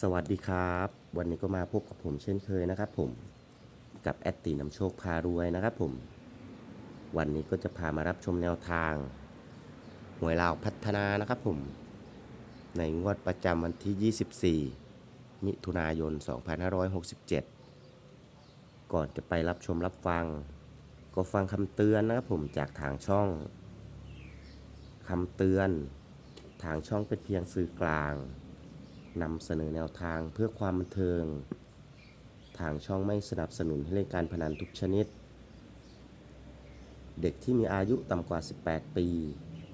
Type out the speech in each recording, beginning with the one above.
สวัสดีครับ วันนี้ก็มาพบกับผมเช่นเคยนะครับ ผมกับแอดตีนำโชคพารวยนะครับ ผม วันนี้ก็จะพามารับชมแนวทางหวยลาวพัฒนานะครับ ผม ในงวดประจำวันที่ 24 มิถุนายน 2567 ก่อนจะไปรับชมรับฟัง ก็ฟังคำเตือนนะครับ ผมจากทางช่องคำเตือน ทางช่องเป็นเพียงสื่อกลาง นำเสนอแนวทางเพื่อความบันเทิง ทางช่องไม่สนับสนุนให้เล่นการพนันทุกชนิด เด็กที่มีอายุต่ำกว่า 18 ปี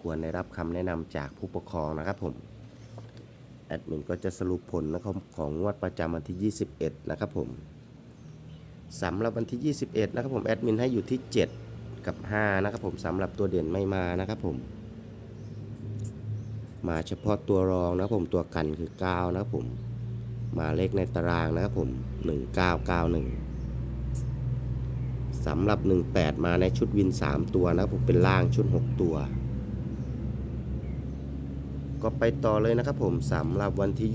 ควรได้รับคำแนะนำจากผู้ปกครองนะครับผม แอดมินก็จะสรุปผลนะครับของงวดประจำวันที่ 21 นะครับผมสำหรับวันที่ 21 นะครับผม แอดมินให้อยู่ที่ 7 กับ 5 นะครับผมสำหรับตัวเด่นไม่มานะครับผม มาเฉพาะตัวรองนะผมตัวกันคือ 9 นะผมมาเลขในตารางนะครับผม 1991สำหรับ 18 มาในชุดวิน 3 ตัวนะครับผมเป็นล่างชุด 6 ตัว ก็ไปต่อเลยนะครับผมสำหรับวันที่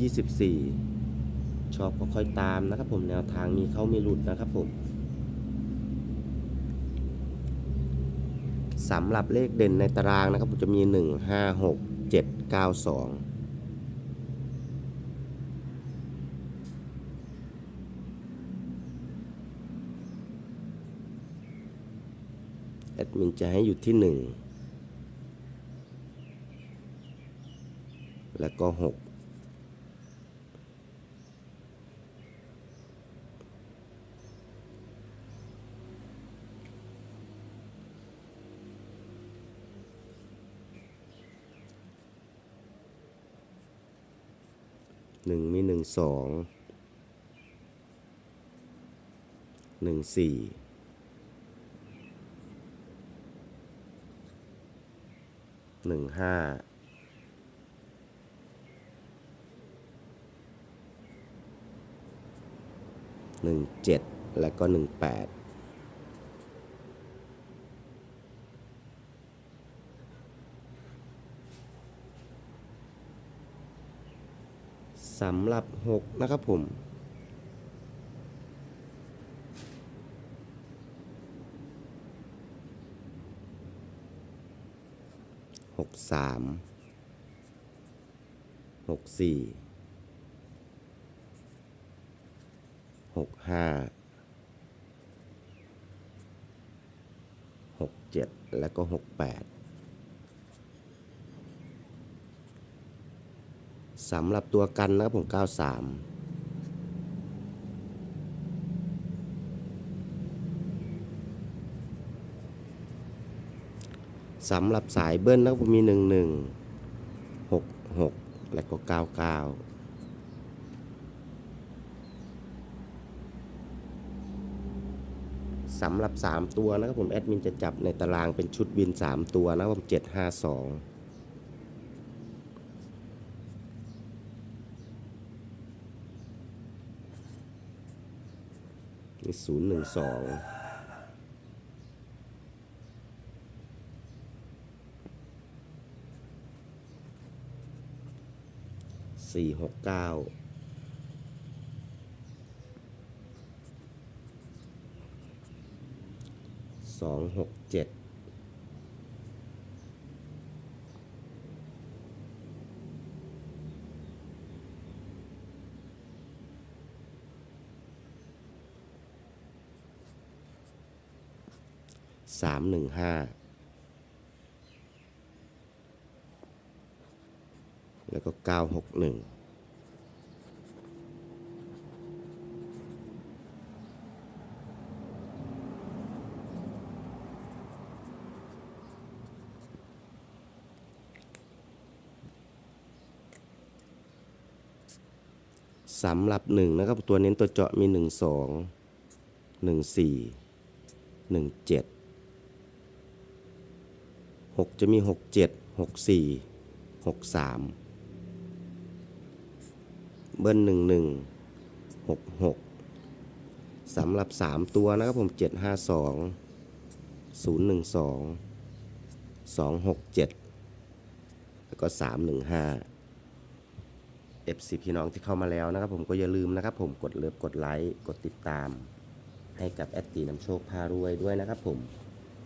24 ชอบก็ค่อยตามนะครับผมแนวทางมีเข้ามีหลุดนะครับผมสำหรับเลขเด่นในตารางนะครับผมจะมี 1 5 6 9 2แอดมินจะให้อยู่ที่ 1 แล้วก็ 6 หนึ่งมีหนึ่งสองหนึ่งสี่หนึ่งห้าหนึ่งเจ็ดแล้วก็หนึ่งแปด สำหรับหกนะครับผม หกสามหกสี่หกห้าหกเจ็ดแล้วก็หกแปด สำหรับตัวกันนะครับผม 93สำหรับสายเบิ้ลนะครับผมมี 11 66 และก็ 99 สำหรับ 3 ตัวนะครับผม แอดมินจะจับในตารางเป็นชุดบิน 3 ตัวนะครับผม 752 นี่ศูนย์หนึ่งสองสี่หกเก้าสองหกเจ็ด สามหนึ่งห้าแล้วก็เก้าหกหนึ่งสำหรับหนึ่งนะครับตัวเน้นตัวเจาะมีหนึ่งสองหนึ่งสี่หนึ่งเจ็ด หกจะมีหกเจ็ดหกสี่หกสามเบิ้ลหนึ่งหนึ่งหกหกสำหรับสามตัวนะครับผมเจ็ดห้าสองศูนย์หนึ่งสองสองหกเจ็ดแล้วก็สามหนึ่งห้า FC พี่น้องที่เข้ามาแล้วนะครับผมก็อย่าลืมนะครับผมกดเลิฟกดไลค์ กดติดตามให้กับแอดตีนำโชคพารวยด้วยนะครับผม